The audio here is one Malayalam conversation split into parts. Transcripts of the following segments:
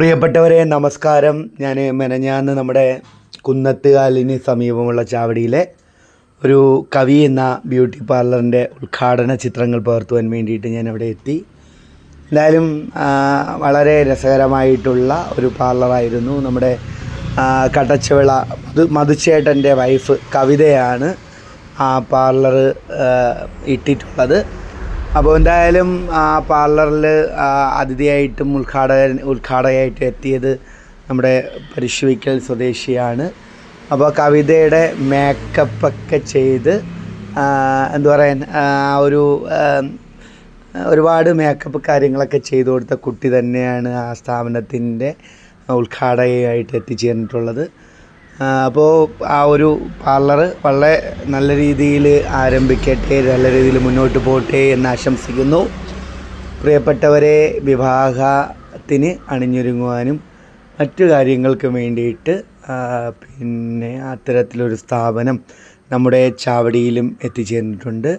പ്രിയപ്പെട്ടവരെ നമസ്കാരം. ഞാൻ മെനഞ്ഞാന്ന് നമ്മുടെ കുന്നത്തുകാലിന് സമീപമുള്ള ചാവടിയിലെ ഒരു കവി എന്ന ബ്യൂട്ടി പാർലറിന്റെ ഉദ്ഘാടന ചിത്രങ്ങൾ പകർത്തുവാൻ വേണ്ടിയിട്ട് ഞാൻ അവിടെ എത്തി. എന്തായാലും വളരെ രസകരമായിട്ടുള്ള ഒരു പാർലറായിരുന്നു. നമ്മുടെ കടച്ചവിള മധു മധുച്ചേട്ടന്റെ വൈഫ് കവിതയാണ് ആ പാർലർ ഇട്ടിട്ടുള്ളത്. അപ്പോൾ എന്തായാലും ആ പാർലറിൽ അതിഥിയായിട്ടും ഉദ്ഘാടകൻ ഉദ്ഘാടകയായിട്ടും എത്തിയത് നമ്മുടെ പരിശുവിക്കൽ സ്വദേശിയാണ്. അപ്പോൾ കവിതയുടെ മേക്കപ്പൊക്കെ ചെയ്ത് എന്താ പറയാൻ ആ ഒരു ഒരുപാട് മേക്കപ്പ് കാര്യങ്ങളൊക്കെ ചെയ്തു കൊടുത്ത കുട്ടി തന്നെയാണ് ആ സ്ഥാപനത്തിന്റെ ഉദ്ഘാടകയായിട്ട് എത്തിച്ചേർന്നിട്ടുള്ളത്. അപ്പോൾ ആ ഒരു പാർലർ വളരെ നല്ല രീതിയിൽ ആരംഭിക്കട്ടെ നല്ല രീതിയിൽ മുന്നോട്ട് പോകട്ടെ എന്ന് ആശംസിക്കുന്നു. പ്രിയപ്പെട്ടവരെ വിവാഹത്തിന് അണിഞ്ഞൊരുങ്ങുവാനും മറ്റു കാര്യങ്ങൾക്ക് വേണ്ടിയിട്ട് പിന്നെ അത്തരത്തിലൊരു സ്ഥാപനം നമ്മുടെ ചാവടിയിലും എത്തിച്ചേർന്നിട്ടുണ്ട്.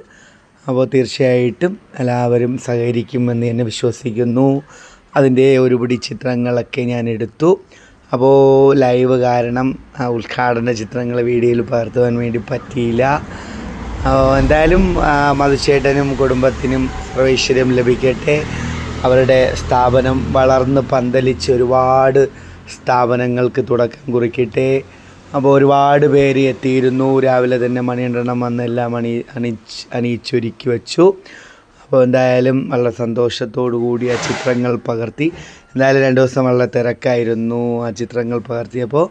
അപ്പോൾ തീർച്ചയായിട്ടും എല്ലാവരും സഹകരിക്കുമെന്ന് തന്നെ വിശ്വസിക്കുന്നു. അതിന്റെ ഒരുപിടി ചിത്രങ്ങളൊക്കെ ഞാൻ എടുത്തു. അപ്പോൾ ലൈവ് കാരണം ഉദ്ഘാടന ചിത്രങ്ങൾ വീഡിയോയിൽ പകർത്തുവാൻ വേണ്ടി പറ്റിയില്ല. എന്തായാലും മധുചേട്ടനും കുടുംബത്തിനും സർവൈശ്വര്യം ലഭിക്കട്ടെ. അവരുടെ സ്ഥാപനം വളർന്ന് പന്തലിച്ച് ഒരുപാട് സ്ഥാപനങ്ങൾക്ക് തുടക്കം കുറിക്കട്ടെ. അപ്പോൾ ഒരുപാട് പേര് എത്തിയിരുന്നു. രാവിലെ തന്നെ മണിയണ്ടെണ്ണം വന്നെല്ലാം അണി അണിച്ച് അണിയിച്ചൊരുക്കി വെച്ചു. അപ്പോൾ എന്തായാലും വളരെ സന്തോഷത്തോടു കൂടി ആ ചിത്രങ്ങൾ പകർത്തി. എന്തായാലും രണ്ട് ദിവസം വളരെ തിരക്കായിരുന്നു ആ ചിത്രങ്ങൾ പകർത്തിയപ്പോൾ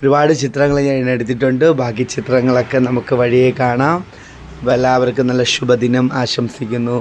ഒരുപാട് ചിത്രങ്ങൾ ഞാൻ എടുത്തിട്ടുണ്ട്. ബാക്കി ചിത്രങ്ങളൊക്കെ നമുക്ക് വഴിയെ കാണാം. അപ്പോൾ എല്ലാവർക്കും നല്ല ശുഭദിനം ആശംസിക്കുന്നു.